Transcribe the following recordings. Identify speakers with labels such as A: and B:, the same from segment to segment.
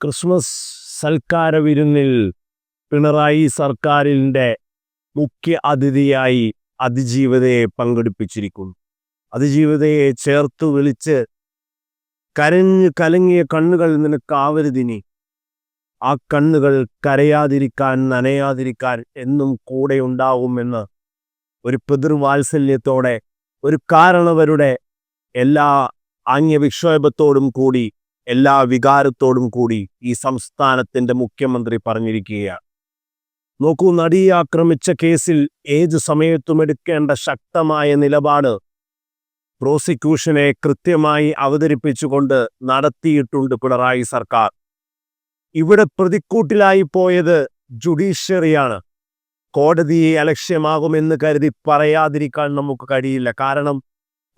A: Christmas സൽക്കാര വിരുന്നിൽ പിണറായി സർക്കാരിന്റെ മുഖ്യ അതിഥിയായി അതിജീവതയെ പങ്കെടുപ്പിച്ചിരിക്കുന്നു. അതിജീവതയെ ചേർത്ത് വിളിച്ച് കരഞ്ഞ് കലങ്ങിയ കണ്ണുകൾ നിനക്കാവരുതിനി ആ കണ്ണുകൾ കരയാതിരിക്കാൻ നനയാതിരിക്കാൻ എന്നും കൂടെ ഉണ്ടാവുമെന്ന് ഒരു പിതൃവാത്സല്യത്തോടെ ഒരു കാരണവരുടെ എല്ലാ ആംഗ്യവിക്ഷോഭത്തോടും കൂടി എല്ലാ വികാരത്തോടും കൂടി ഈ സംസ്ഥാനത്തിന്റെ മുഖ്യമന്ത്രി പറഞ്ഞിരിക്കുകയാണ്. നോക്കൂ നടിയെ ആക്രമിച്ച കേസിൽ ഏത് സമയത്തും എടുക്കേണ്ട ശക്തമായ നിലപാട് പ്രോസിക്യൂഷനെ കൃത്യമായി അവതരിപ്പിച്ചുകൊണ്ട് നടത്തിയിട്ടുണ്ട് പിണറായി സർക്കാർ. ഇവിടെ പ്രതിക്കൂട്ടിലായി പോയത് ജുഡീഷ്യറിയാണ്. കോടതിയെ അലക്ഷ്യമാകുമെന്ന് കരുതി പറയാതിരിക്കാൻ നമുക്ക് കഴിയില്ല. കാരണം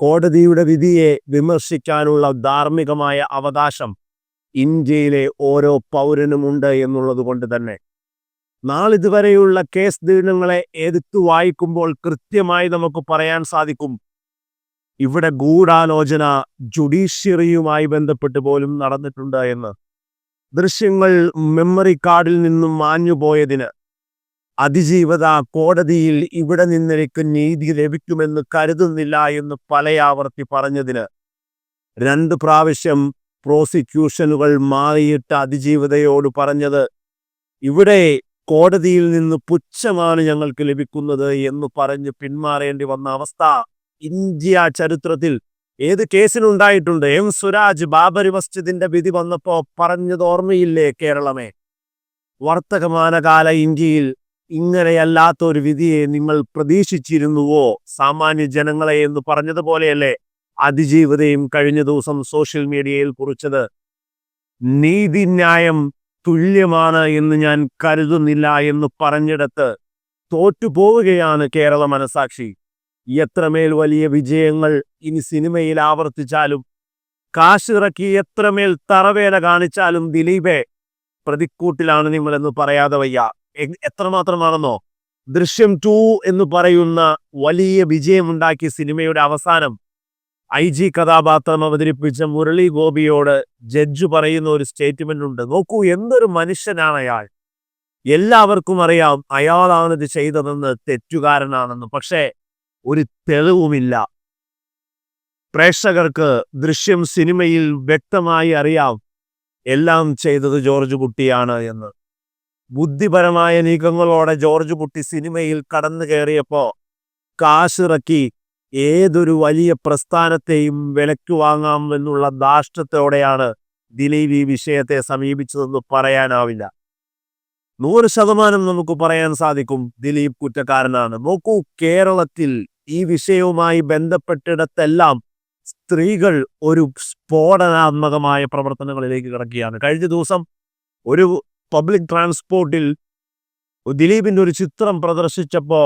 A: കോടതിയുടെ വിധിയെ വിമർശിക്കാനുള്ള ധാർമ്മികമായ അവകാശം ഇന്ത്യയിലെ ഓരോ പൗരനുമുണ്ട് എന്നുള്ളത് കൊണ്ട് തന്നെ. നാളിതുവരെയുള്ള കേസ് ദീനങ്ങളെ എടുത്തു വായിക്കുമ്പോൾ കൃത്യമായി നമുക്ക് പറയാൻ സാധിക്കും. ഇവിടെ ഗൂഢാലോചന ജുഡീഷ്യറിയുമായി ബന്ധപ്പെട്ട് പോലും നടന്നിട്ടുണ്ട് എന്ന്. ദൃശ്യങ്ങൾ മെമ്മറി കാർഡിൽ നിന്നും മാഞ്ഞുപോയതിന് അതിജീവത കോടതിയിൽ ഇവിടെ നിന്നെനിക്ക് നീതി ലഭിക്കുമെന്ന് കരുതുന്നില്ല എന്ന് പലയാവർത്തി പറഞ്ഞതിന് രണ്ട് പ്രാവശ്യം പ്രോസിക്യൂഷനുകൾ മാറിയിട്ട് അതിജീവതയോട് പറഞ്ഞത് ഇവിടെ കോടതിയിൽ നിന്ന് പുച്ഛമാണ് ഞങ്ങൾക്ക് ലഭിക്കുന്നത് എന്ന് പറഞ്ഞ് പിന്മാറേണ്ടി വന്ന അവസ്ഥ ഇന്ത്യ ചരിത്രത്തിൽ ഏത് കേസിനുണ്ടായിട്ടുണ്ട്? എം. സുരാജ് ബാബരി മസ്ജിദിന്റെ വിധി വന്നപ്പോ പറഞ്ഞത് ഓർമ്മയില്ലേ കേരളമേ? വർത്തമാനകാല ഇന്ത്യയിൽ ഇങ്ങനെയല്ലാത്ത ഒരു വിധിയെ നിങ്ങൾ പ്രതീക്ഷിച്ചിരുന്നുവോ? സാമാന്യ ജനങ്ങളെ എന്ന് പറഞ്ഞതുപോലെയല്ലേ അതിജീവതയും കഴിഞ്ഞ ദിവസം സോഷ്യൽ മീഡിയയിൽ കുറിച്ചത്? നീതിന്യായം തുല്യമാണ് എന്ന് ഞാൻ കരുതുന്നില്ല എന്ന് പറഞ്ഞിടത്ത് തോറ്റുപോവുകയാണ് കേരള മനസാക്ഷി. എത്രമേൽ വലിയ വിജയങ്ങൾ ഇനി സിനിമയിൽ ആവർത്തിച്ചാലും കാശിറക്കി എത്രമേൽ തറവേല കാണിച്ചാലും ദിലീപെ പ്രതിക്കൂട്ടിലാണ് നിങ്ങളെന്ന് പറയാതെ വയ്യ. എത്രമാത്രമാണെന്നോ? ദൃശ്യം ടു എന്ന് പറയുന്ന വലിയ വിജയമുണ്ടാക്കിയ സിനിമയുടെ അവസാനം ഐ ജി കഥാപാത്രം അവതരിപ്പിച്ച മുരളി ഗോപിയോട് ജഡ്ജ് പറയുന്ന ഒരു സ്റ്റേറ്റ്മെന്റ് ഉണ്ട് നോക്കൂ എന്തൊരു മനുഷ്യനാണ് അയാൾ. എല്ലാവർക്കും അറിയാം അയാളാണ് ഇത് ചെയ്തതെന്ന് തെറ്റുകാരനാണെന്ന്. പക്ഷേ ഒരു തെളിവുമില്ല. പ്രേക്ഷകർക്ക് ദൃശ്യം സിനിമയിൽ വ്യക്തമായി അറിയാം എല്ലാം ചെയ്തത് ജോർജ് കുട്ടിയാണ് എന്ന്. ബുദ്ധിപരമായ നീക്കങ്ങളോടെ ജോർജ് കുട്ടി സിനിമയിൽ കടന്നു കയറിയപ്പോ കാശിറക്കി ഏതൊരു വലിയ പ്രസ്ഥാനത്തെയും വിലക്ക് വാങ്ങാം എന്നുള്ള ധാർഷ്ട്യത്തോടെയാണ് ദിലീപ് ഈ വിഷയത്തെ സമീപിച്ചതെന്ന് പറയാനാവില്ല. നൂറ് ശതമാനം നമുക്ക് പറയാൻ സാധിക്കും ദിലീപ് കുറ്റക്കാരനാണ്. നോക്കൂ കേരളത്തിൽ ഈ വിഷയവുമായി ബന്ധപ്പെട്ടിടത്തെല്ലാം സ്ത്രീകൾ ഒരു സ്ഫോടനാത്മകമായ പ്രവർത്തനങ്ങളിലേക്ക് കിടക്കുകയാണ്. കഴിഞ്ഞ ദിവസം ഒരു പബ്ലിക് ട്രാൻസ്പോർട്ടിൽ ദിലീപിന്റെ ഒരു ചിത്രം പ്രദർശിച്ചപ്പോ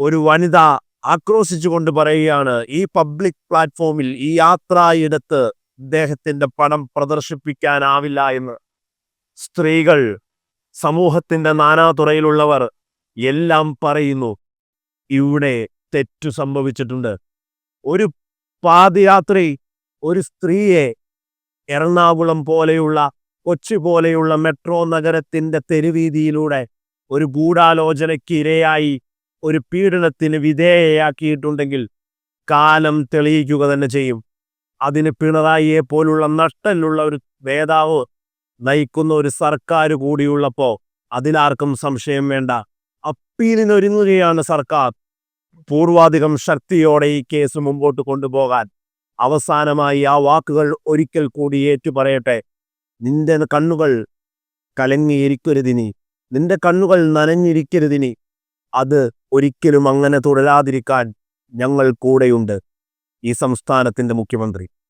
A: ഒരു വനിത ആക്രോശിച്ചുകൊണ്ട് പറയുകയാണ് ഈ പബ്ലിക് പ്ലാറ്റ്ഫോമിൽ ഈ യാത്രായിടത്ത് ഇദ്ദേഹത്തിന്റെ പണം പ്രദർശിപ്പിക്കാനാവില്ല എന്ന്. സ്ത്രീകൾ സമൂഹത്തിന്റെ നാനാതുറയിലുള്ളവർ എല്ലാം പറയുന്നു ഇവിടെ തെറ്റു സംഭവിച്ചിട്ടുണ്ട്. ഒരു പാദയാത്രി ഒരു സ്ത്രീയെ എറണാകുളം പോലെയുള്ള കൊച്ചി പോലെയുള്ള മെട്രോ നഗരത്തിന്റെ തെരുവീതിയിലൂടെ ഒരു ഗൂഢാലോചനയ്ക്ക് ഇരയായി ഒരു പീഡനത്തിന് വിധേയയാക്കിയിട്ടുണ്ടെങ്കിൽ കാലം തെളിയിക്കുക തന്നെ ചെയ്യും. അതിന് പിണറായിയെ പോലുള്ള നട്ടലുള്ള ഒരു നേതാവ് നയിക്കുന്ന ഒരു സർക്കാർ കൂടിയുള്ളപ്പോൾ അതിലാർക്കും സംശയം വേണ്ട. അപ്പീലിനൊരുങ്ങുകയാണ് സർക്കാർ. പൂർവാധികം ശക്തിയോടെ ഈ കേസ് മുമ്പോട്ട് കൊണ്ടുപോകാൻ അവസാനമായി ആ വാക്കുകൾ ഒരിക്കൽ കൂടി ഏറ്റുപറയട്ടെ. നിന്റെ കണ്ണുകൾ കലങ്ങിയിരിക്കരുതിനി. നിന്റെ കണ്ണുകൾ നനഞ്ഞിരിക്കരുതിനി. അത് ഒരിക്കലും അങ്ങനെ തുടരാതിരിക്കാൻ ഞങ്ങൾ കൂടെയുണ്ട്. ഈ സംസ്ഥാനത്തിന്റെ മുഖ്യമന്ത്രി.